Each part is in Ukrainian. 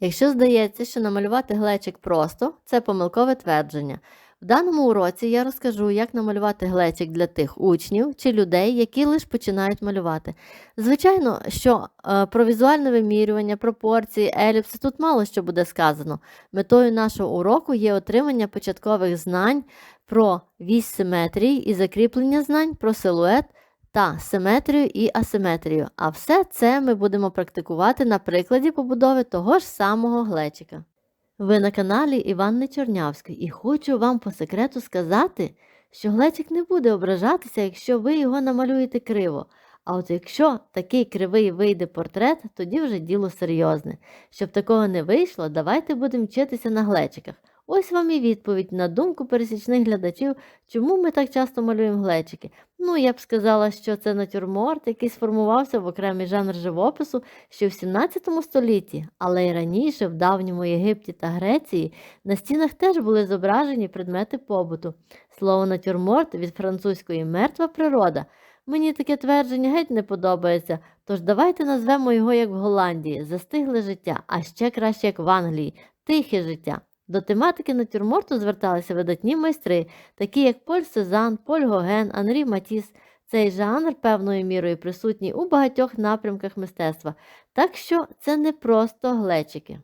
Якщо здається, що намалювати глечик просто, це помилкове твердження. В даному уроці я розкажу, як намалювати глечик для тих учнів чи людей, які лише починають малювати. Звичайно, що е, про візуальне вимірювання, пропорції, еліпси тут мало що буде сказано. Метою нашого уроку є отримання початкових знань про вісь симетрії і закріплення знань про силует та симетрію і асиметрію. А все це ми будемо практикувати на прикладі побудови того ж самого глечика. Ви на каналі Іванни Чорнявської і хочу вам по секрету сказати, що глечик не буде ображатися, якщо ви його намалюєте криво. А от якщо такий кривий вийде портрет, тоді вже діло серйозне. Щоб такого не вийшло, давайте будемо вчитися на глечиках. Ось вам і відповідь на думку пересічних глядачів, чому ми так часто малюємо глечики. Ну, я б сказала, що це натюрморт, який сформувався в окремий жанр живопису ще в 17 столітті, але й раніше, в давньому Єгипті та Греції, на стінах теж були зображені предмети побуту. Слово натюрморт від французької мертва природа. Мені таке твердження геть не подобається, тож давайте назвемо його як в Голландії застигле життя, а ще краще як в Англії тихе життя. До тематики натюрморту зверталися видатні майстри, такі як Поль Сезанн, Поль Гоген, Анрі Матіс. Цей жанр певною мірою присутній у багатьох напрямках мистецтва, так що це не просто глечики.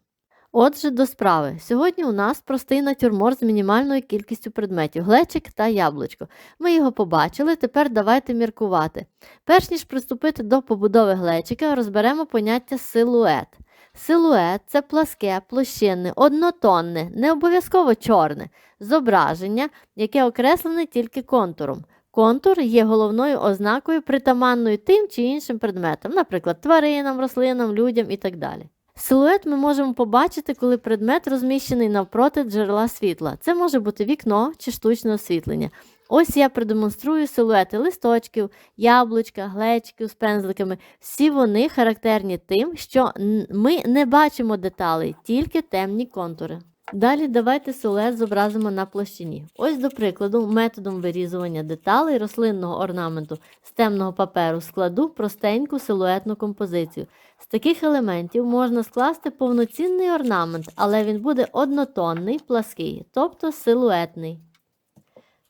Отже, до справи. Сьогодні у нас простий натюрморт з мінімальною кількістю предметів глечик та яблучко. Ми його побачили, тепер давайте міркувати. Перш ніж приступити до побудови глечика, розберемо поняття силует. Силует це пласке, площинне, однотонне, не обов'язково чорне зображення, яке окреслене тільки контуром. Контур є головною ознакою, притаманною тим чи іншим предметам, наприклад, тваринам, рослинам, людям і так далі. Силует ми можемо побачити, коли предмет розміщений навпроти джерела світла. Це може бути вікно чи штучне освітлення. Ось я продемонструю силуети листочків, яблучка, глечиків з пензликами. Всі вони характерні тим, що ми не бачимо деталей, тільки темні контури. Далі давайте силует зобразимо на площині. Ось, до прикладу, методом вирізування деталей рослинного орнаменту з темного паперу складу простеньку силуетну композицію. З таких елементів можна скласти повноцінний орнамент, але він буде однотонний, плаский, тобто силуетний.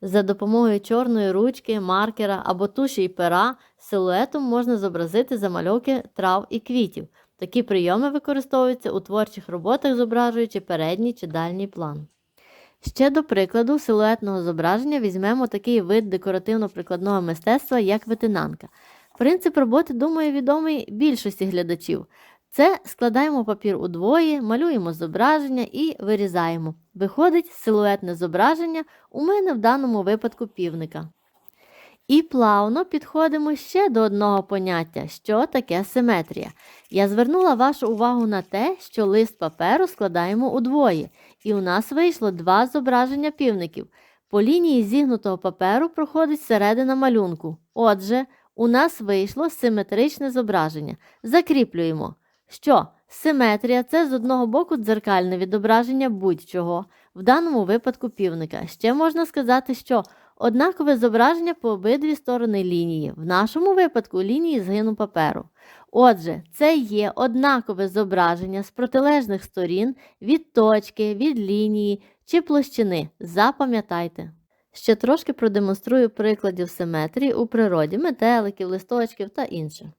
За допомогою чорної ручки, маркера або туші і пера силуетом можна зобразити замальовки трав і квітів. Такі прийоми використовуються у творчих роботах, зображуючи передній чи дальній план. Ще до прикладу силуетного зображення візьмемо такий вид декоративно-прикладного мистецтва, як витинанка. Принцип роботи, думаю, відомий більшості глядачів. Це складаємо папір удвоє, малюємо зображення і вирізаємо. Виходить силуетне зображення у мене в даному випадку півника. І плавно підходимо ще до одного поняття, що таке симетрія. Я звернула вашу увагу на те, що лист паперу складаємо удвоє, і у нас вийшло два зображення півників. По лінії зігнутого паперу проходить середина малюнку. Отже, у нас вийшло симетричне зображення. Закріплюємо, що симетрія це з одного боку дзеркальне відображення будь-чого, в даному випадку півника. Ще можна сказати, що однакове зображення по обидві сторони лінії, в нашому випадку лінії згину паперу. Отже, це є однакове зображення з протилежних сторін від точки, від лінії чи площини. Запам'ятайте. Ще трошки продемонструю прикладів симетрії у природі метеликів, листочків та інше.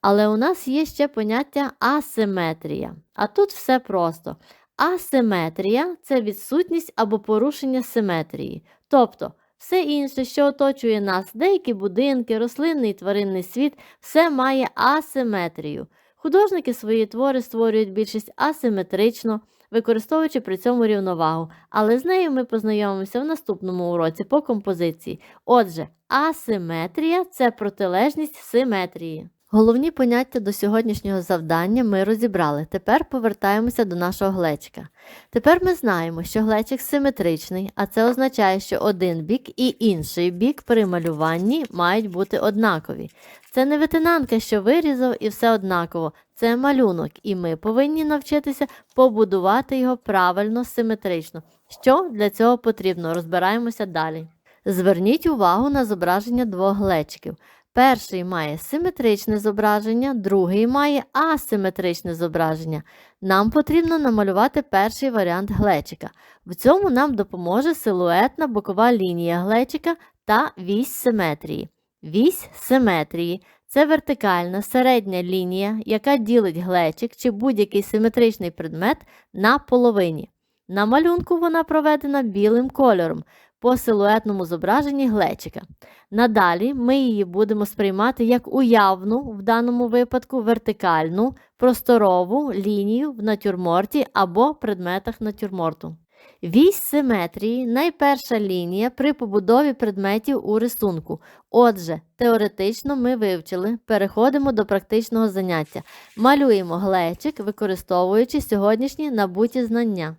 Але у нас є ще поняття асиметрія. А тут все просто. Асиметрія це відсутність або порушення симетрії. Тобто, все інше, що оточує нас, деякі будинки, рослинний і тваринний світ, все має асиметрію. Художники свої твори створюють більшість асиметрично, використовуючи при цьому рівновагу, але з нею ми познайомимося в наступному уроці по композиції. Отже, асиметрія це протилежність симетрії. Головні поняття до сьогоднішнього завдання ми розібрали. Тепер повертаємося до нашого глечика. Тепер ми знаємо, що глечик симетричний, а це означає, що один бік і інший бік при малюванні мають бути однакові. Це не витинанка, що вирізав і все однаково. Це малюнок, і ми повинні навчитися побудувати його правильно, симетрично. Що для цього потрібно? Розбираємося далі. Зверніть увагу на зображення двох глечиків. Перший має симетричне зображення, другий має асиметричне зображення. Нам потрібно намалювати перший варіант глечика. В цьому нам допоможе силуетна бокова лінія глечика та вісь симетрії. Вісь симетрії це вертикальна середня лінія, яка ділить глечик чи будь-який симетричний предмет на половині. На малюнку вона проведена білим кольором по силуетному зображенні глечика. Надалі ми її будемо сприймати як уявну, в даному випадку вертикальну, просторову лінію в натюрморті або предметах натюрморту. Вісь симетрії найперша лінія при побудові предметів у рисунку. Отже, теоретично ми вивчили, переходимо до практичного заняття. Малюємо глечик, використовуючи сьогоднішні набуті знання.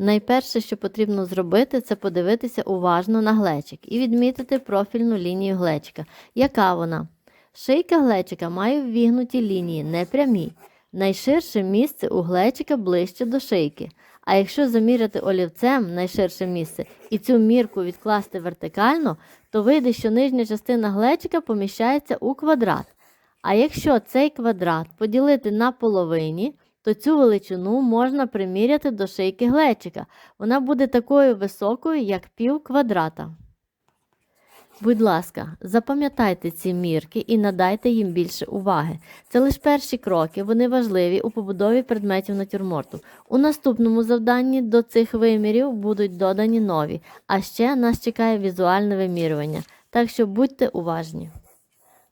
Найперше, що потрібно зробити, це подивитися уважно на глечик і відмітити профільну лінію глечика. Яка вона? Шийка глечика має ввігнуті лінії, не прямі. Найширше місце у глечика ближче до шийки. А якщо заміряти олівцем найширше місце і цю мірку відкласти вертикально, то вийде, що нижня частина глечика поміщається у квадрат. А якщо цей квадрат поділити на половині, то цю величину можна приміряти до шийки глечика. Вона буде такою високою, як пів квадрата. Будь ласка, запам'ятайте ці мірки і надайте їм більше уваги. Це лише перші кроки, вони важливі у побудові предметів натюрморту. У наступному завданні до цих вимірів будуть додані нові, а ще нас чекає візуальне вимірювання, так що будьте уважні.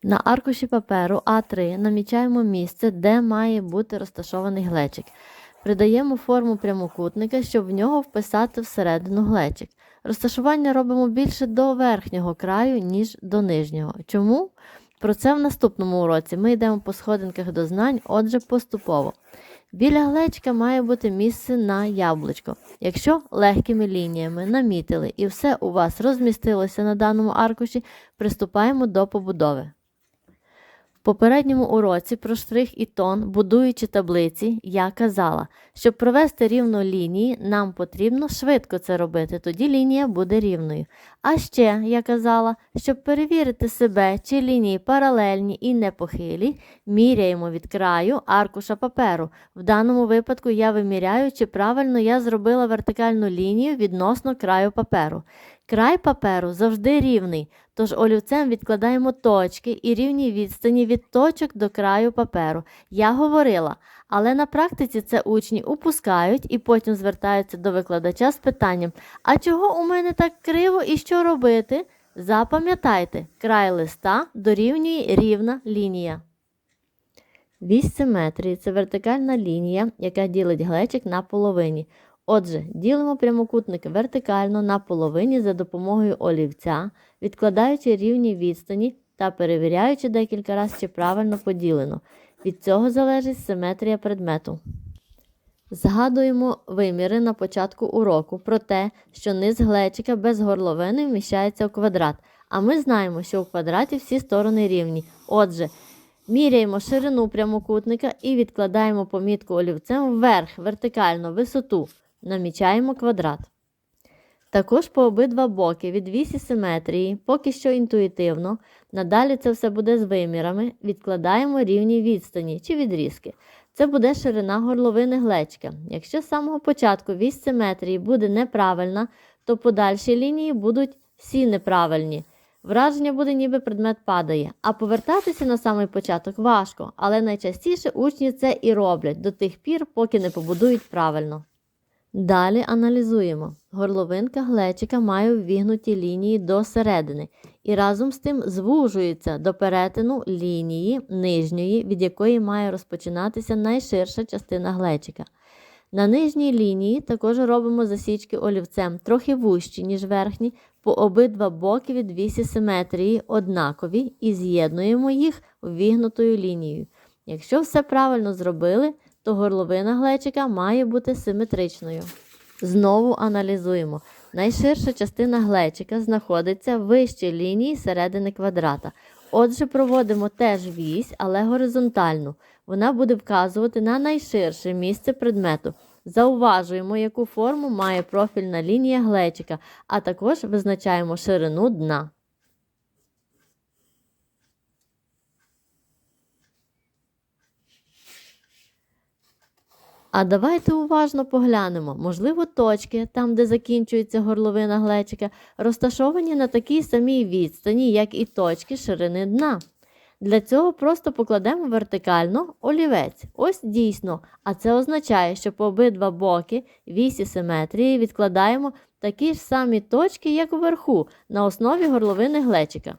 На аркуші паперу А3 намічаємо місце, де має бути розташований глечик. Придаємо форму прямокутника, щоб в нього вписати всередину глечик. Розташування робимо більше до верхнього краю, ніж до нижнього. Чому? Про це в наступному уроці ми йдемо по сходинках до знань, отже, поступово. Біля глечка має бути місце на яблучко. Якщо легкими лініями намітили і все у вас розмістилося на даному аркуші, приступаємо до побудови. Попередньому уроці про штрих і тон, будуючи таблиці, я казала, щоб провести рівну лінії, нам потрібно швидко це робити, тоді лінія буде рівною. А ще я казала, щоб перевірити себе, чи лінії паралельні і непохилі, міряємо від краю аркуша паперу. В даному випадку я виміряю, чи правильно я зробила вертикальну лінію відносно краю паперу. Край паперу завжди рівний, тож олівцем відкладаємо точки і рівні відстані від точок до краю паперу. Я говорила, але на практиці це учні упускають і потім звертаються до викладача з питанням: А чого у мене так криво і що робити? Запам'ятайте, край листа дорівнює рівна лінія. Вісь симетрії це вертикальна лінія, яка ділить глечик на половині. Отже, ділимо прямокутник вертикально на половині за допомогою олівця, відкладаючи рівні відстані та перевіряючи декілька разів, чи правильно поділено. Від цього залежить симетрія предмету. Згадуємо виміри на початку уроку про те, що низ глечика без горловини вміщається у квадрат, а ми знаємо, що у квадраті всі сторони рівні. Отже, міряємо ширину прямокутника і відкладаємо помітку олівцем вверх вертикально висоту намічаємо квадрат. Також по обидва боки від вісі симетрії, поки що інтуїтивно, надалі це все буде з вимірами, відкладаємо рівні відстані чи відрізки. Це буде ширина горловини глечка. Якщо з самого початку вісь симетрії буде неправильна, то подальші лінії будуть всі неправильні. Враження буде, ніби предмет падає, а повертатися на самий початок важко, але найчастіше учні це і роблять до тих пір, поки не побудують правильно. Далі аналізуємо. Горловинка глечика має ввігнуті лінії до середини і разом з тим звужується до перетину лінії нижньої, від якої має розпочинатися найширша частина глечика. На нижній лінії також робимо засічки олівцем, трохи вущі, ніж верхні, по обидва боки від вісі симетрії однакові і з'єднуємо їх ввігнутою лінією. Якщо все правильно зробили, то горловина глечика має бути симетричною. Знову аналізуємо. Найширша частина глечика знаходиться вище лінії середини квадрата. Отже, проводимо теж вісь, але горизонтальну. Вона буде вказувати на найширше місце предмету. Зауважуємо, яку форму має профільна лінія глечика, а також визначаємо ширину дна. А давайте уважно поглянемо, можливо, точки, там, де закінчується горловина глечика, розташовані на такій самій відстані, як і точки ширини дна. Для цього просто покладемо вертикально олівець. Ось дійсно. А це означає, що по обидва боки вісі симетрії відкладаємо такі ж самі точки, як вверху, на основі горловини глечика.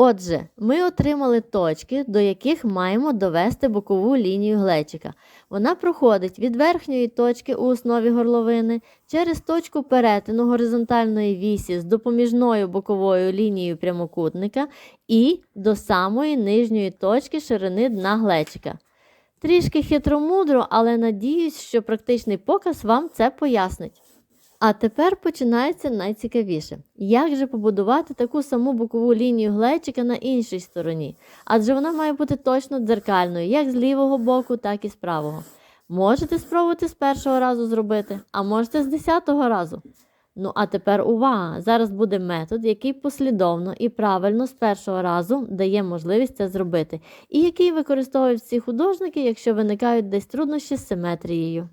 Отже, ми отримали точки, до яких маємо довести бокову лінію глечика. Вона проходить від верхньої точки у основі горловини через точку перетину горизонтальної вісі з допоміжною боковою лінією прямокутника і до самої нижньої точки ширини дна глечика. Трішки хитромудро, але надіюсь, що практичний показ вам це пояснить. А тепер починається найцікавіше. Як же побудувати таку саму бокову лінію глечика на іншій стороні? Адже вона має бути точно дзеркальною, як з лівого боку, так і з правого. Можете спробувати з першого разу зробити, а можете з десятого разу. Ну, а тепер увага! Зараз буде метод, який послідовно і правильно з першого разу дає можливість це зробити, і який використовують всі художники, якщо виникають десь труднощі з симетрією.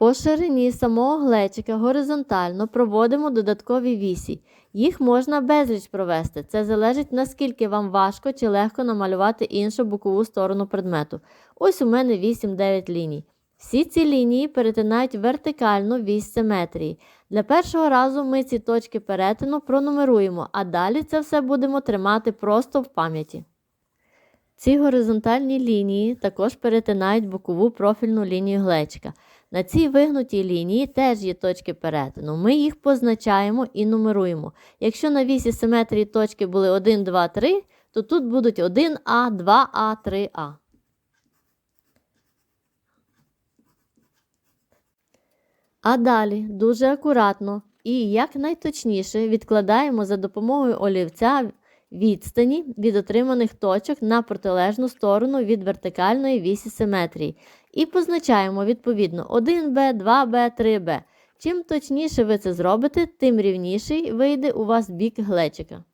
По ширині самого глечика горизонтально проводимо додаткові вісі. Їх можна безліч провести. Це залежить наскільки вам важко чи легко намалювати іншу бокову сторону предмету. Ось у мене 8-9 ліній. Всі ці лінії перетинають вертикальну вісь симетрії. Для першого разу ми ці точки перетину пронумеруємо, а далі це все будемо тримати просто в пам'яті. Ці горизонтальні лінії також перетинають бокову профільну лінію глечика. На цій вигнутій лінії теж є точки перетину. Ми їх позначаємо і нумеруємо. Якщо на вісі симетрії точки були 1, 2, 3, то тут будуть 1А, 2А, 3А. А далі дуже акуратно і якнайточніше відкладаємо за допомогою олівця відстані від отриманих точок на протилежну сторону від вертикальної вісі симетрії. І позначаємо відповідно 1b, 2b, 3b. Чим точніше ви це зробите, тим рівніший вийде у вас бік глечика.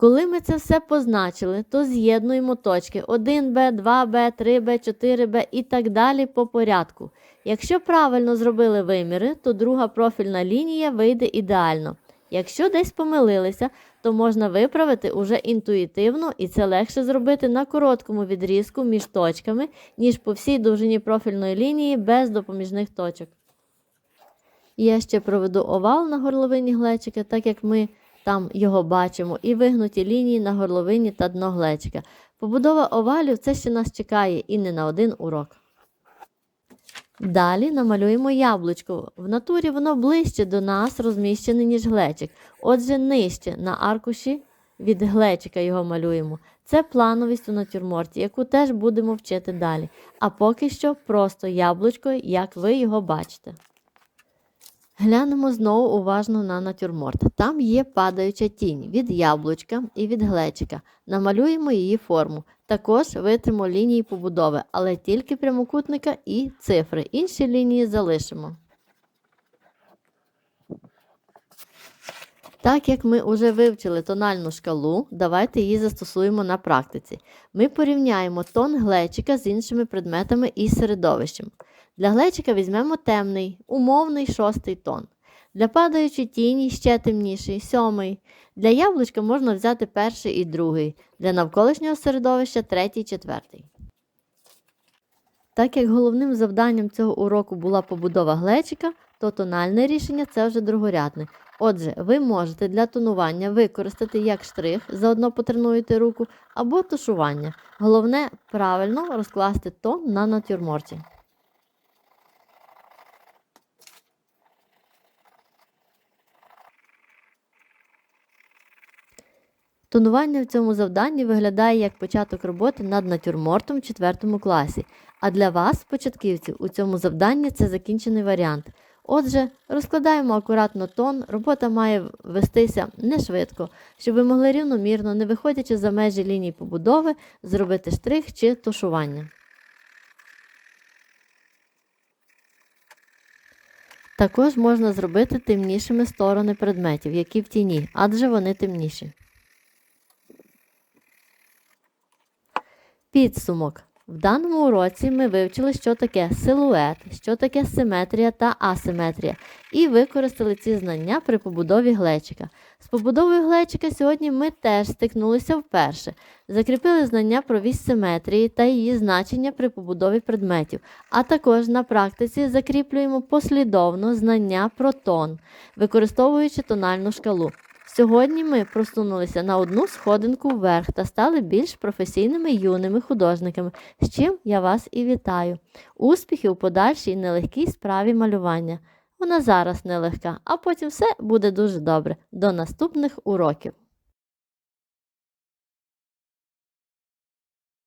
Коли ми це все позначили, то з'єднуємо точки 1b, 2b, 3b, 4b і так далі по порядку. Якщо правильно зробили виміри, то друга профільна лінія вийде ідеально. Якщо десь помилилися, то можна виправити уже інтуїтивно і це легше зробити на короткому відрізку між точками, ніж по всій довжині профільної лінії без допоміжних точок. Я ще проведу овал на горловині глечика, так як ми там його бачимо, і вигнуті лінії на горловині та дно глечика. Побудова овалів це ще нас чекає і не на один урок. Далі намалюємо яблучко. В натурі воно ближче до нас розміщене, ніж глечик. Отже, нижче на аркуші від глечика його малюємо. Це плановість у натюрморті, яку теж будемо вчити далі. А поки що просто яблучко, як ви його бачите. Глянемо знову уважно на натюрморт. Там є падаюча тінь від яблучка і від глечика. Намалюємо її форму. Також витримо лінії побудови, але тільки прямокутника і цифри. Інші лінії залишимо. Так як ми вже вивчили тональну шкалу, давайте її застосуємо на практиці. Ми порівняємо тон глечика з іншими предметами і середовищем. Для глечика візьмемо темний, умовний шостий тон. Для падаючої тіні ще темніший, сьомий. Для яблучка можна взяти перший і другий, для навколишнього середовища третій, четвертий. Так як головним завданням цього уроку була побудова глечика, то тональне рішення це вже другорядне. Отже, ви можете для тонування використати як штрих, заодно потренуєте руку, або тушування. Головне правильно розкласти тон на натюрморті. Тонування в цьому завданні виглядає як початок роботи над натюрмортом в 4 класі, а для вас, початківців, у цьому завданні це закінчений варіант. Отже, розкладаємо акуратно тон, робота має вестися не швидко, щоб ви могли рівномірно, не виходячи за межі ліній побудови, зробити штрих чи тушування. Також можна зробити темнішими сторони предметів, які в тіні, адже вони темніші. Підсумок. В даному уроці ми вивчили, що таке силует, що таке симетрія та асиметрія, і використали ці знання при побудові глечика. З побудовою глечика сьогодні ми теж стикнулися вперше. Закріпили знання про вісь симетрії та її значення при побудові предметів, а також на практиці закріплюємо послідовно знання про тон, використовуючи тональну шкалу. Сьогодні ми просунулися на одну сходинку вверх та стали більш професійними юними художниками, з чим я вас і вітаю. Успіхів у подальшій нелегкій справі малювання. Вона зараз нелегка, а потім все буде дуже добре. До наступних уроків!